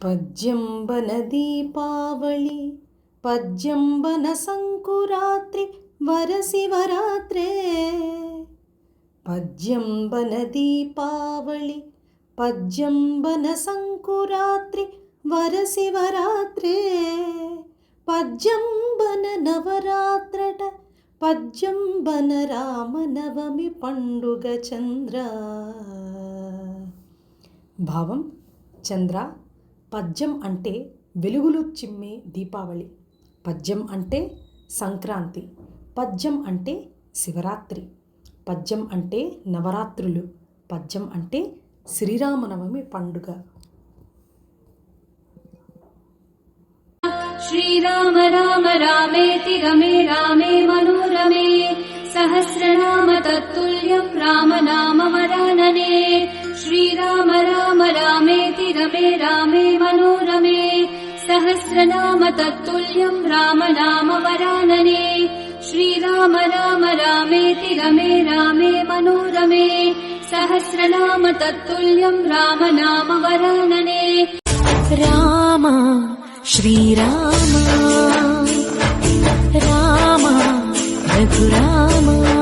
पज्यम्बन पद्यम्बनसङ्कुरात्रि वरसि वरात्रे। పద్యంబన దీపావళి పద్యంబన సంకురాత్రి వరశివరాత్రే. పద్యంబన నవరాత్రట పద్యంబన రామనవమి పండుగ చంద్ర. భావం చంద్ర పద్యం అంటే వెలుగులు చిమ్మే దీపావళి. పద్యం అంటే సంక్రాంతి. పద్యం అంటే శివరాత్రి. పద్యం అంటే నవరాత్రులు పద్యం అంటే శ్రీరామనవమి పండుగ. శ్రీరామ రామ రామేతి రమే రామే మనోరమే సహస్రనామ తత్తుల్యం రామ నామ నామవరాననే శ్రీరామ రామ రామేతి రమే రామే మనోరమే సహస్రనామ తత్తుల్యం రామ నామవరా श्रीराम राम रामेति रमे रामे मनोरमे सहस्रनाम तत्तुल्यम् राम नाम वरानने। राम श्रीराम राम रघुराम।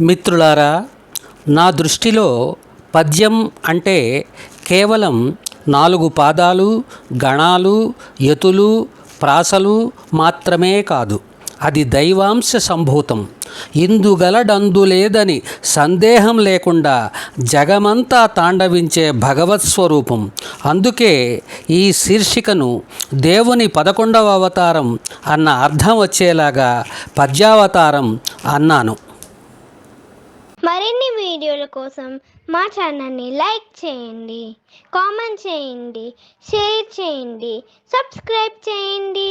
మిత్రులారా నా దృష్టిలో పద్యం అంటే కేవలం నాలుగు పాదాలు గణాలు యతులు ప్రాసలు మాత్రమే కాదు. అది దైవాంశ సంభూతం. ఇందుగలడందులేదని సందేహం లేకుండా జగమంతా తాండవించే భగవత్ స్వరూపం. అందుకే ఈ శీర్షికను దేవుని పదకొండవ అవతారం అన్న అర్థం వచ్చేలాగా పద్యావతారం అన్నాను. మరిన్ని వీడియోల కోసం మా ఛానల్ని లైక్ చేయండి కామెంట్ చేయండి షేర్ చేయండి సబ్స్క్రైబ్ చేయండి.